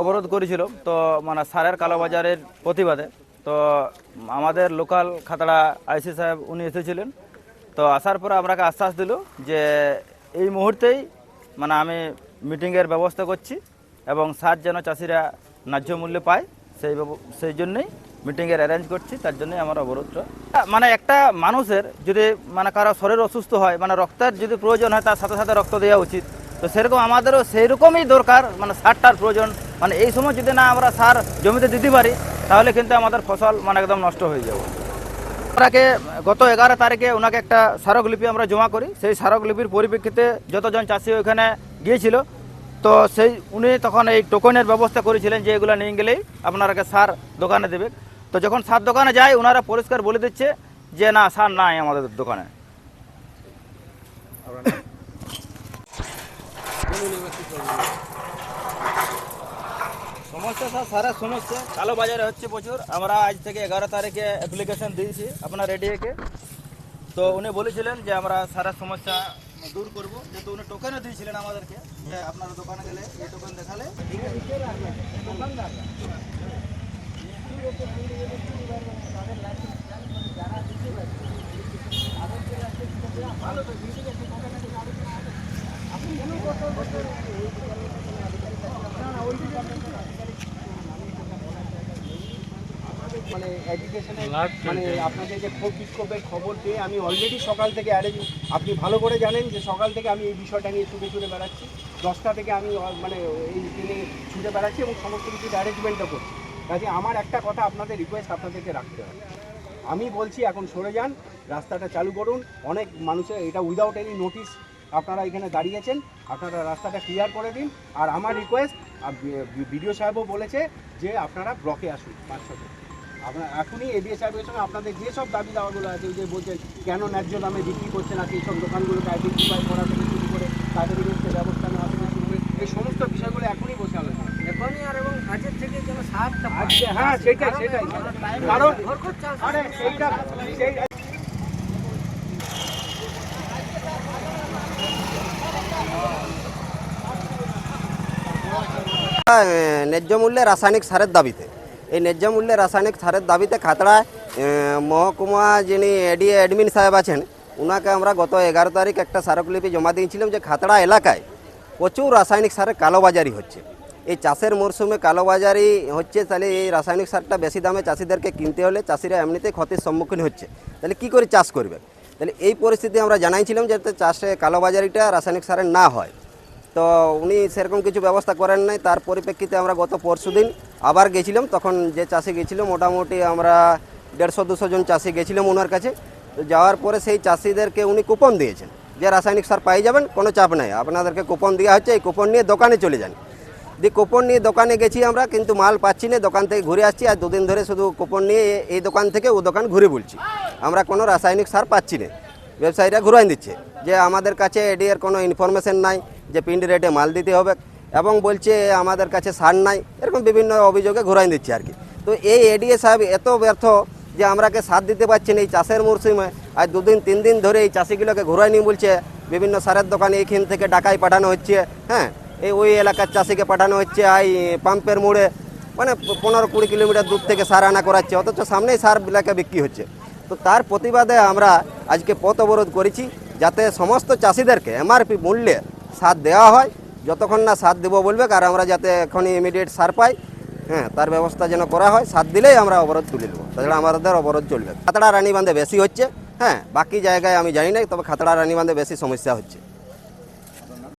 অবরোধ করেছিল, তো মানে সারের কালোবাজারের প্রতিবাদে, তো আমাদের লোকাল খাতড়া আইসি সাহেব উনি এসেছিলেন, তো আসার পরে আপনাকে আশ্বাস দিল যে এই মুহূর্তেই মানে আমি মিটিংয়ের ব্যবস্থা করছি এবং সার যেন চাষিরা ন্যায্য মূল্যে পায়, সেই সেই জন্যই মিটিংয়ের অ্যারেঞ্জ করছি, তার জন্যই আমার অবরোধটা। মানে একটা মানুষের যদি মানে কারও শরীর অসুস্থ হয় মানে রক্তের যদি প্রয়োজন হয়, তার সাথে সাথে রক্ত দেওয়া উচিত। তো সেরকম আমাদেরও সেই রকমই দরকার মানে সারটার প্রয়োজন। মানে এই সময় যদি না আমরা সার জমিতে দিতে পারি, তাহলে কিন্তু আমাদের ফসল মানে একদম নষ্ট হয়ে যাবে। ওনাকে গত এগারো তারিখে ওনাকে একটা স্মারকলিপি আমরা জমা করি। সেই স্মারকলিপির পরিপ্রেক্ষিতে যতজন চাষি ওইখানে গিয়েছিল, তো সেই উনি তখন এই টোকনের ব্যবস্থা করেছিলেন যে এগুলো নিয়ে গেলেই আপনারাকে সার দোকানে দেবে। তো যখন সার দোকানে যায়, ওনারা পরিষ্কার বলে দিচ্ছে যে না, সার নাই আমাদের দোকানে। সমস্যা স্যার, সারা সমস্যা। কালো বাজারে হচ্ছে প্রচুর। আমরা আজ থেকে এগারো তারিখে অ্যাপ্লিকেশন দিয়েছি আপনার রেডিওকে তো উনি বলেছিলেন যে আমরা সারা সমস্যা দূর করব। যেহেতু উনি টোকেনও দিয়েছিলেন আমাদেরকে যে আপনার দোকানে গেলে এই টোকেন দেখালে। মানে এডুকেশনে মানে আপনাদের যে ক্ষোভ বিক্ষোভের খবর পেয়ে আমি অলরেডি সকাল থেকে অ্যারেঞ্জ আপনি ভালো করে জানেন যে সকাল থেকে আমি এই বিষয়টা নিয়ে ছুটে ছুটে বেড়াচ্ছি। দশটা থেকে আমি মানে এই ট্রেনে ছুটে বেড়াচ্ছি এবং সমস্ত কিছু অ্যারেঞ্জমেন্টও করছি। কাজে আমার একটা কথা আপনাদের রিকোয়েস্ট আপনাদেরকে রাখতে হবে। আমি বলছি এখন সরে যান রাস্তাটা চালু করুন। অনেক মানুষের এটা উইদাউট এনি নোটিস আপনারা এখানে দাঁড়িয়েছেন আপনারা রাস্তাটা ক্লিয়ার করে দিন। আর আমার রিকোয়েস্ট বিডিও সাহেবও বলেছে যে আপনারা ব্লকে আসুন পাঁচশোতে। আপনার এখনই এডিএ সাহেবের সঙ্গে আপনাদের যেসব দাবি দাওয়াগুলো আছে যে বলছেন কেন ন্যায্য দামে বিক্রি করছে করছেন আর এইসব দোকানগুলোকে আইডেন্টিফাই করা থেকে শুরু করে তাদের বিরুদ্ধে ব্যবস্থা নেওয়া থেকে শুরু করে এই সমস্ত বিষয়গুলো এখনই বসে আলোচনা। এখনই আর এবং কাজের থেকে যেন সাহায্য হ্যাঁ সেটাই সেটাই। কারণ আরে সেইটা সেই ন্যায্য মূল্যে রাসায়নিক সারের দাবিতে। এই ন্যায্য মূল্যে রাসায়নিক সারের দাবিতে খাতড়ায় মহকুমা যিনি এডিএ অ্যাডমিন সাহেব আছেন ওনাকে আমরা গত এগারো তারিখ একটা স্মারকলিপি জমা দিয়েছিলাম যে খাতড়া এলাকায় প্রচুর রাসায়নিক সারের কালোবাজারি হচ্ছে। এই চাষের মরশুমে কালোবাজারি হচ্ছে, তাহলে এই রাসায়নিক সারটা বেশি দামে চাষিদেরকে কিনতে হলে চাষিরা এমনিতেই ক্ষতির সম্মুখীন হচ্ছে। তাহলে কী করে চাষ করবে? তাহলে এই পরিস্থিতি আমরা জানাইছিলাম যাতে চাষে কালোবাজারিটা রাসায়নিক সারের না হয়। তো উনি সেরকম কিছু ব্যবস্থা করেন নাই। তার পরিপ্রেক্ষিতে আমরা গত পরশু দিন আবার গেছিলাম। তখন যে চাষি গেছিল, মোটামুটি আমরা দেড়শো, দুশো জন চাষি গেছিলাম ওনার কাছে। তো যাওয়ার পরে সেই চাষিদেরকে উনি কুপন দিয়েছেন যে রাসায়নিক সার পাই যাবেন, কোনো চাপ নাই। আপনাদেরকে কুপন দেওয়া হচ্ছে, এই কুপন নিয়ে দোকানে চলে যান। দিয়ে কুপন নিয়ে দোকানে গেছি আমরা, কিন্তু মাল পাচ্ছি না, দোকান থেকে ঘুরে আসছি আর দুদিন ধরে শুধু কুপন নিয়ে এই দোকান থেকে ও দোকান ঘুরে বলছি। আমরা কোনো রাসায়নিক সার পাচ্ছি না। ব্যবসায়ীরা ঘুরাই দিচ্ছে যে আমাদের কাছে এডিএর কোনো ইনফরমেশন নাই। যে পিন্ড রেটে মাল দিতে হবে এবং বলছে আমাদের কাছে সার নাই। এরকম বিভিন্ন অভিযোগে ঘুরাই দিচ্ছে আর কি। তো এই এডিএ সাহেব এত ব্যর্থ যে আমরাকে সার দিতে পারছি না এই চাষের মরশুমে। আজ দুদিন, তিন দিন ধরে এই চাষিগুলোকে ঘুরাই নিয়ে বলছে, বিভিন্ন সারের দোকানে এইখান থেকে ডাকাই পাঠানো হচ্ছে হ্যাঁ? এই ওই এলাকার চাষিকে পাঠানো হচ্ছে, এই পাম্পের মোড়ে মানে পনেরো কুড়ি কিলোমিটার দূর থেকে সার আনা করাচ্ছে, অথচ সামনেই সারগুলোকে বিক্রি হচ্ছে। তো তার প্রতিবাদে আমরা আজকে পথ অবরোধ করেছি, যাতে সমস্ত চাষিদেরকে এমআরপি মূল্যে সার দেওয়া হয়, যতক্ষণ না সার দেবো বলবে, আর আমরা যাতে এখনই ইমিডিয়েট সার পাই হ্যাঁ তার ব্যবস্থা যেন করা হয় সার দিলেই আমরা অবরোধ তুলে নেব। তাছাড়া আমাদের অবরোধ চলবে খাতড়া রানীবান্ধে বেশি হচ্ছে হ্যাঁ বাকি জায়গায় আমি জানি না, তবে খাতড়া রানীবান্ধে বেশি সমস্যা হচ্ছে।